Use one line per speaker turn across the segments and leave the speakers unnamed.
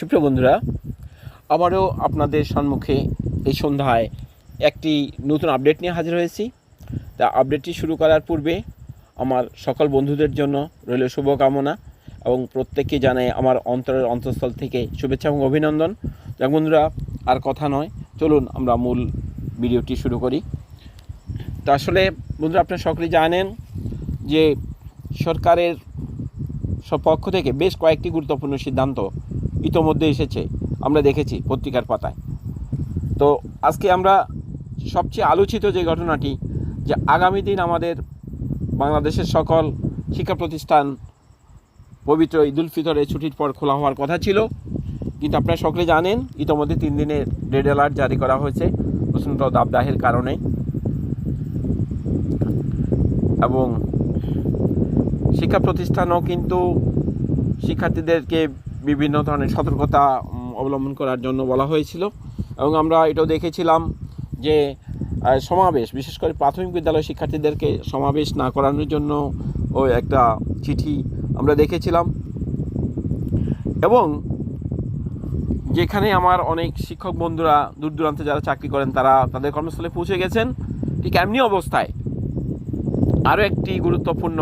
সুপ্রিয় বন্ধুরা, আবারও আপনাদের সম্মুখে এই সন্ধ্যায় একটি নতুন আপডেট নিয়ে হাজির হয়েছি। তা আপডেটটি শুরু করার পূর্বে আমার সকল বন্ধুদের জন্য রইল শুভকামনা এবং প্রত্যেককে জানাই আমার অন্তরের অন্তঃস্থল থেকে শুভেচ্ছা এবং অভিনন্দন। যাক বন্ধুরা, আর কথা নয়, চলুন আমরা মূল ভিডিওটি শুরু করি। তা আসলে বন্ধুরা, আপনারা সকলেই জানেন যে সরকারের সব পক্ষ থেকে বেশ কয়েকটি গুরুত্বপূর্ণ সিদ্ধান্ত ইতোমধ্যে এসেছে, আমরা দেখেছি পত্রিকার পাতায়। তো আজকে আমরা সবচেয়ে আলোচিত যে ঘটনাটি, যে আগামী দিন আমাদের বাংলাদেশের সকল শিক্ষা প্রতিষ্ঠান পবিত্র ঈদুল ফিতরের ছুটির পর খোলা হওয়ার কথা ছিল। কিন্তু আপনারা সকলে জানেন, ইতোমধ্যে তিন দিনের রেড অ্যালার্ট জারি করা হয়েছে প্রচণ্ড দাবদাহের কারণে। এবং শিক্ষা প্রতিষ্ঠানও কিন্তু শিক্ষার্থীদেরকে বিভিন্ন ধরনের সতর্কতা অবলম্বন করার জন্য বলা হয়েছিল এবং আমরা এটাও দেখেছিলাম যে সমাবেশ, বিশেষ করে প্রাথমিক বিদ্যালয় শিক্ষার্থীদেরকে সমাবেশ না করানোর জন্য ও একটা চিঠি আমরা দেখেছিলাম। এবং যেখানে আমার অনেক শিক্ষক বন্ধুরা দূর দূরান্তে যারা চাকরি করেন, তারা তাদের কর্মস্থলে পৌঁছে গেছেন। ঠিক এমনি অবস্থায় আরও একটি গুরুত্বপূর্ণ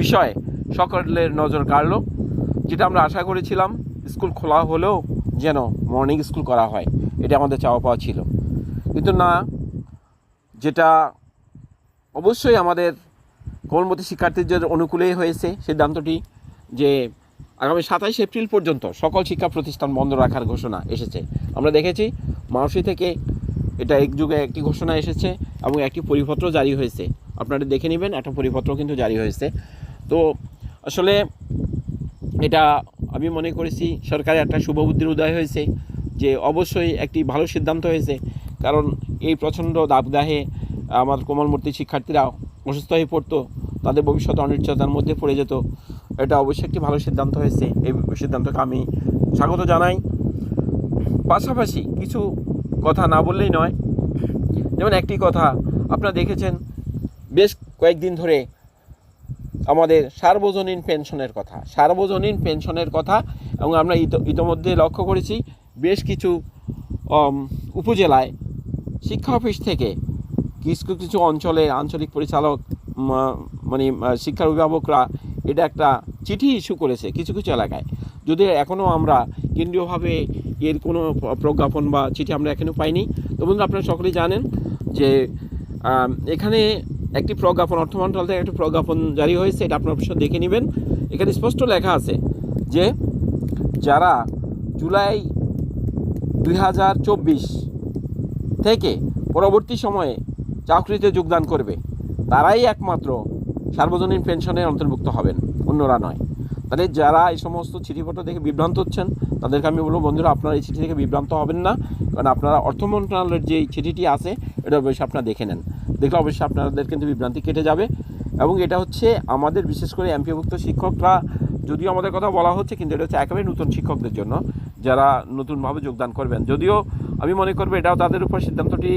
বিষয়, সকলের নজর কাড়ল। যেটা আমরা আশা করেছিলাম, স্কুল খোলা হলেও যেন মর্নিং স্কুল করা হয়, এটা আমাদের চাওয়া পাওয়া ছিল। কিন্তু না, যেটা অবশ্যই আমাদের কোমলমতি শিক্ষার্থীদের অনুকূলেই হয়েছে সিদ্ধান্তটি যে আগামী সাতাইশ এপ্রিল পর্যন্ত সকল শিক্ষা প্রতিষ্ঠান বন্ধ রাখার ঘোষণা এসেছে। আমরা দেখেছি মাউসি থেকে এটা এক যুগে একটি ঘোষণা এসেছে এবং একটি পরিপত্র জারি হয়েছে। আপনারা দেখে নেবেন, একটা পরিপত্র কিন্তু জারি হয়েছে। তো আসলে এটা আমি মনে করেছি সরকারের একটা শুভবুদ্ধির উদয় হয়েছে যে অবশ্যই একটি ভালো সিদ্ধান্ত হয়েছে। কারণ এই প্রচণ্ড দাবদাহে আমার কোমলমূর্তি শিক্ষার্থীরা অসুস্থ হয়ে পড়তো, তাদের ভবিষ্যৎ অনিশ্চয়তার মধ্যে পড়ে যেত। এটা অবশ্যই একটি ভালো সিদ্ধান্ত হয়েছে। এই সিদ্ধান্তকে আমি স্বাগত জানাই। পাশাপাশি কিছু কথা না বললেই নয়। যেমন একটি কথা, আপনারা দেখেছেন, বেশ কয়েকদিন ধরে আমাদের সার্বজনীন পেনশনের কথা, সার্বজনীন পেনশনের কথা, এবং আমরা ইতো- ইতোমধ্যে লক্ষ্য করেছি বেশ কিছু উপজেলায় শিক্ষা অফিস থেকে কিছু কিছু অঞ্চলে আঞ্চলিক পরিচালক মানে শিক্ষার অভিভাবকরা এটা একটা চিঠি ইস্যু করেছে কিছু কিছু এলাকায়। যদি এখনও আমরা কেন্দ্রীয়ভাবে এর কোনো প্রজ্ঞাপন বা চিঠি আমরা এখনও পাইনি। তো বন্ধুরা, আপনারা সকলেই জানেন যে এখানে একটি প্রজ্ঞাপন অর্থ মন্ত্রণালয় থেকে একটি প্রজ্ঞাপন জারি হয়েছে, এটা আপনার অবশ্যই দেখে নেবেন। এখানে স্পষ্ট লেখা আছে যে যারা জুলাই দুই হাজার চব্বিশ থেকে পরবর্তী সময়ে চাকরিতে যোগদান করবে, তারাই একমাত্র সার্বজনীন পেনশনের অন্তর্ভুক্ত হবেন, অন্যরা নয়। তাহলে যারা এই সমস্ত চিঠিপত্র দেখে বিভ্রান্ত হচ্ছেন, তাদেরকে আমি বলব, বন্ধুরা, আপনারা এই চিঠি থেকে বিভ্রান্ত হবেন না। কারণ আপনারা অর্থ মন্ত্রণালয়ের যে চিঠিটি আছে, এটা অবশ্যই আপনারা দেখে নেন। দেখলে অবশ্যই আপনাদের কিন্তু বিভ্রান্তি কেটে যাবে। এবং এটা হচ্ছে আমাদের, বিশেষ করে এমপিভুক্ত শিক্ষকরা, যদিও আমাদের কথা বলা হচ্ছে, কিন্তু এটা হচ্ছে একেবারে নতুন শিক্ষকদের জন্য, যারা নতুনভাবে যোগদান করবেন। যদিও আমি মনে করব এটাও তাদের উপর সিদ্ধান্তটি,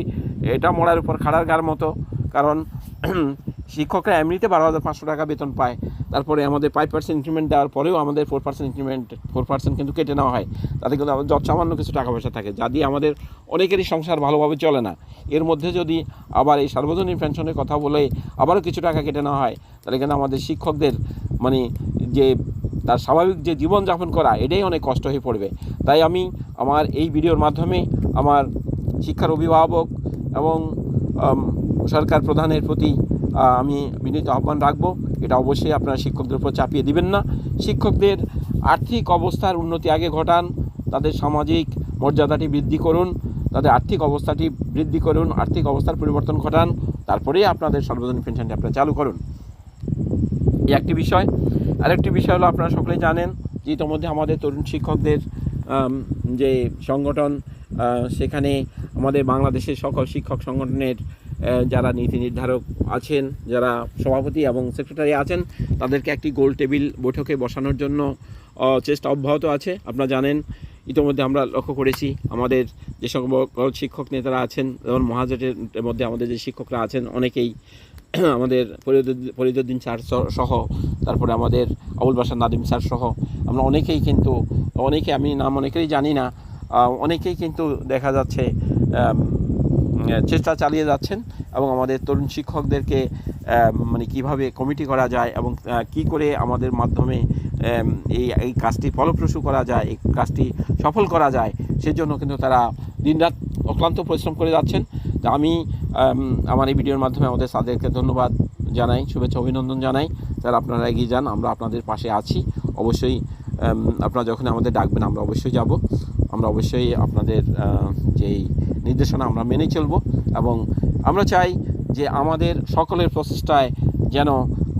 এটা মরার উপর খাড়ার গার মতো। কারণ শিক্ষকরা এমনিতে বারো হাজার পাঁচশো টাকা বেতন পায়। তারপরে আমাদের ফাইভ পার্সেন্ট ইনক্রিমেন্ট দেওয়ার পরেও আমাদের four percent increment four percent কিন্তু কেটে নেওয়া হয়। তাতে কিন্তু আমাদের যত সামান্য কিছু টাকা পয়সা থাকে, যা দিয়ে আমাদের অনেকেরই সংসার ভালোভাবে চলে না। এর মধ্যে যদি আবার এই সার্বজনীন পেনশনের কথা বলে আবারও কিছু টাকা কেটে নেওয়া হয়, তাহলে কিন্তু আমাদের শিক্ষকদের মানে যে তার স্বাভাবিক যে জীবনযাপন করা, এটাই অনেক কষ্ট হয়ে পড়বে। তাই আমি আমার এই ভিডিওর মাধ্যমে আমার শিক্ষার অভিভাবক এবং সরকার প্রধানের প্রতি আমি বিনীত আহ্বান রাখব। এটা অবশ্যই আপনারা শিক্ষকদের উপর চাপিয়ে দিবেন না। শিক্ষকদের আর্থিক অবস্থার উন্নতি আগে ঘটান, তাদের সামাজিক মর্যাদাটি বৃদ্ধি করুন, তাদের আর্থিক অবস্থাটি বৃদ্ধি করুন, আর্থিক অবস্থার পরিবর্তন ঘটান তারপরেই আপনাদের সর্বজনীন পেনশনটি আপনারা চালু করুন। এই একটি বিষয়। আরেকটি বিষয় হলো আপনারা সকলেই জানেন যে ইতোমধ্যে আমাদের তরুণ শিক্ষকদের যে সংগঠন সেখানে আমাদের বাংলাদেশের সকল শিক্ষক সংগঠনের যারা নীতি নির্ধারক আছেন, যারা সভাপতি এবং সেক্রেটারি আছেন, তাদেরকে একটি গোল টেবিল বৈঠকে বসানোর জন্য চেষ্টা অব্যাহত আছে। আপনারা জানেন, ইতোমধ্যে আমরা লক্ষ্য করেছি, আমাদের যে সকল শিক্ষক নেতারা আছেন যেমন মহাজোটের মধ্যে আমাদের যে শিক্ষকরা আছেন, অনেকেই আমাদের ফরিদুদ্দিন স্যার সহ, তারপরে আমাদের আবুল বাসার নাদিম স্যার সহ, আমরা অনেকেই কিন্তু, অনেকে আমি নাম অনেকেরই জানি না অনেকেই কিন্তু দেখা যাচ্ছে চেষ্টা চালিয়ে যাচ্ছেন এবং আমাদের তরুণ শিক্ষকদেরকে মানে কীভাবে কমিটি করা যায় এবং কি করে আমাদের মাধ্যমে এই এই কাজটি ফলপ্রসূ করা যায় এই কাজটি সফল করা যায় সেজন্য কিন্তু তারা দিনরাত অক্লান্ত পরিশ্রম করে যাচ্ছেন। তা আমি আমার এই ভিডিওর মাধ্যমে আমাদের স্যারদেরকে ধন্যবাদ জানাই শুভেচ্ছা অভিনন্দন জানাই। স্যার আপনারা এগিয়ে যান আমরা আপনাদের পাশে আছি। অবশ্যই আপনারা যখন আমাদের ডাকবেন আমরা অবশ্যই যাব। আমরা অবশ্যই আপনাদের যেই নির্দেশনা আমরা মেনে চলব এবং আমরা চাই যে আমাদের সকলের প্রচেষ্টায় যেন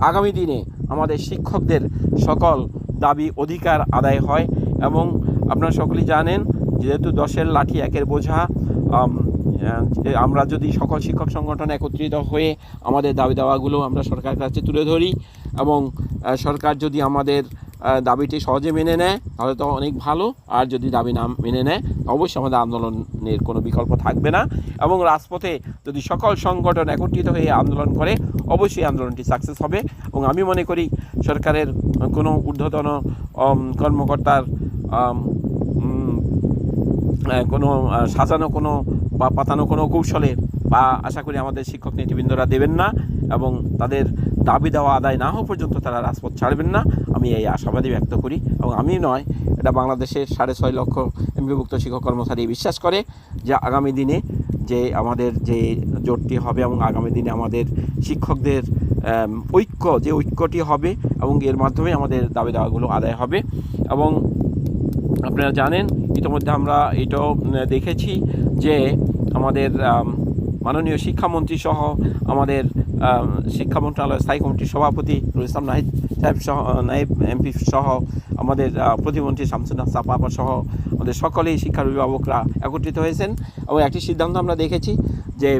আগামী দিনে আমাদের শিক্ষকদের সকল দাবি, অধিকার আদায় হয় এবং আপনারা সকলেই জানেন, যেহেতু দশের লাঠি একের বোঝা আমরা যদি সকল শিক্ষক সংগঠন একত্রিত হয়ে আমাদের দাবি দাওয়াগুলো আমরা সরকারের কাছে তুলে ধরি এবং সরকার যদি আমাদের দাবিটি সহজে মেনে নেয়, তাহলে তো অনেক ভালো। আর যদি দাবি না মেনে নেয় অবশ্যই আমাদের আন্দোলনের কোনো বিকল্প থাকবে না। এবং রাজপথে যদি সকল সংগঠন একত্রিত হয়ে আন্দোলন করে, অবশ্যই আন্দোলনটি সাকসেস হবে। এবং আমি মনে করি, সরকারের কোনো ঊর্ধ্বতন কর্মকর্তার কোনো সাজানো কোনো বা পাতানো কোনো কৌশলের বা আশা করি আমাদের শিক্ষক নেতৃবৃন্দরা দেবেন না এবং তাদের দাবি দেওয়া আদায় না হওয়া পর্যন্ত তারা রাজপথ ছাড়বেন না। আমি এই আশাবাদী ব্যক্ত করি এবং আমি নয় এটা বাংলাদেশের সাড়ে ছয় লক্ষ এমবিভুক্ত শিক্ষক কর্মচারী বিশ্বাস করে যে আগামী দিনে যে আমাদের যে জোটটি হবে এবং আগামী দিনে আমাদের শিক্ষকদের ঐক্য যে ঐক্যটি হবে এবং এর মাধ্যমে আমাদের দাবি দাওয়াগুলো আদায় হবে এবং আপনারা জানেন ইতিমধ্যে আমরা এটাও দেখেছি যে আমাদের আম, মাননীয় শিক্ষামন্ত্রী সহ আমাদের শিক্ষা মন্ত্রণালয়ের স্থায়ী কমিটির সভাপতি নুরুল ইসলাম নাহিদ সাহেব সহ নাইব এমপি সহ, আমাদের প্রতিমন্ত্রী শামসুন্নাহ সাপাপা সহ আমাদের সকলেই শিক্ষার অভিভাবকরা একত্রিত হয়েছেন। এবং একটি সিদ্ধান্ত আমরা দেখেছি যে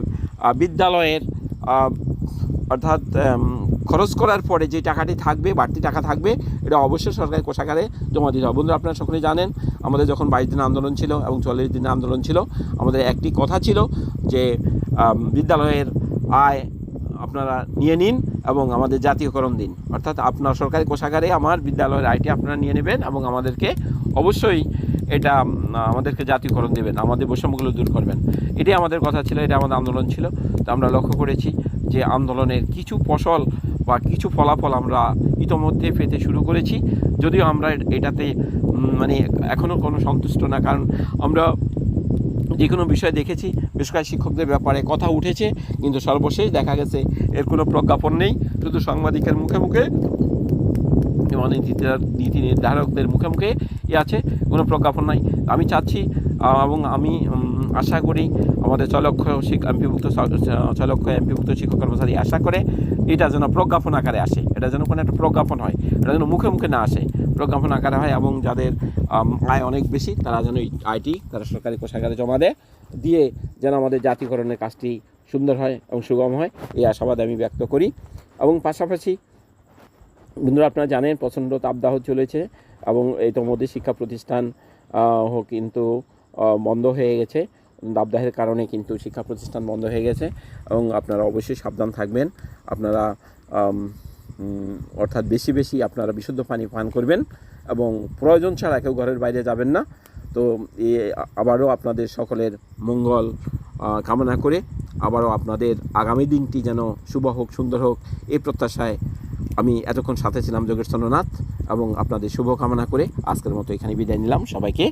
বিদ্যালয়ের অর্থাৎ খরচ করার পরে যে টাকাটি থাকবে, বাড়তি টাকা থাকবে, এটা অবশ্যই সরকারি কোষাগারে জমা দিতে হবে। বন্ধুরা, আপনারা সকলেই জানেন, আমাদের যখন বাইশ দিন আন্দোলন ছিল এবং চল্লিশ দিন আন্দোলন ছিল, আমাদের একটি কথা ছিল যে বিদ্যালয়ের আয় আপনারা নিয়ে নিন এবং আমাদের জাতীয়করণ দিন। অর্থাৎ আপনার সরকারি কোষাগারে আমার বিদ্যালয়ের আয়টি আপনারা নিয়ে নেবেন এবং আমাদেরকে অবশ্যই এটা আমাদেরকে জাতীয়করণ দেবেন, আমাদের বৈষম্যগুলো দূর করবেন। এটাই আমাদের কথা ছিল এটা আমাদের আন্দোলন ছিল। তো আমরা লক্ষ্য করেছি যে আন্দোলনের কিছু ফসল বা কিছু ফলাফল আমরা ইতোমধ্যে পেতে শুরু করেছি। যদিও আমরা এটাতে মানে এখনও কোনো সন্তুষ্ট না, কারণ আমরা যে কোনো বিষয় দেখেছি বেসরকারি শিক্ষকদের ব্যাপারে কথা উঠেছে, কিন্তু সর্বশেষ দেখা গেছে এর কোনো প্রজ্ঞাপন নেই। শুধু সাংবাদিকের মুখে মুখে এবং নীতি নির্ধারকদের মুখে মুখে ই আছে, কোনো প্রজ্ঞাপন নাই। আমি চাচ্ছি এবং আমি আশা করি আমাদের চলক্ষ এমপিভুক্ত চলক্ষ এমপিভুক্ত শিক্ষক কর্মচারী আশা করে এটা যেন প্রজ্ঞাপন আকারে আসে। এটা যেন কোনো একটা প্রজ্ঞাপন হয়। এটা যেন মুখে মুখে না আসে। প্রজ্ঞাপন আকারে হয় এবং যাদের আয় অনেক বেশি, তারা যেন আয়টি তারা সরকারি কোষাগারে জমা দেয়। দিয়ে যেন আমাদের জাতীয়করণের কাজটি সুন্দর হয় এবং সুগম হয়, এই আশাবাদ আমি ব্যক্ত করি। এবং পাশাপাশি বন্ধুরা আপনারা জানেন প্রচণ্ড তাপদাহ চলেছে এবং এই তো মধ্যে শিক্ষা প্রতিষ্ঠান কিন্তু বন্ধ হয়ে গেছে। দাবদাহের কারণে কিন্তু শিক্ষা প্রতিষ্ঠান বন্ধ হয়ে গেছে এবং আপনারা অবশ্যই সাবধান থাকবেন। আপনারা অর্থাৎ বেশি বেশি আপনারা বিশুদ্ধ পানি পান করবেন এবং প্রয়োজন ছাড়া কেউ ঘরের বাইরে যাবেন না। তো এ আবারও আপনাদের সকলের মঙ্গল কামনা করে আবারও আপনাদের আগামী দিনটি যেন শুভ হোক, সুন্দর হোক এই প্রত্যাশায় আমি এতক্ষণ সাথে ছিলাম যোগেশ চন্দ্রনাথ এবং আপনাদের শুভ কামনা করে আজকের মতো এখানে বিদায় নিলাম। সবাইকে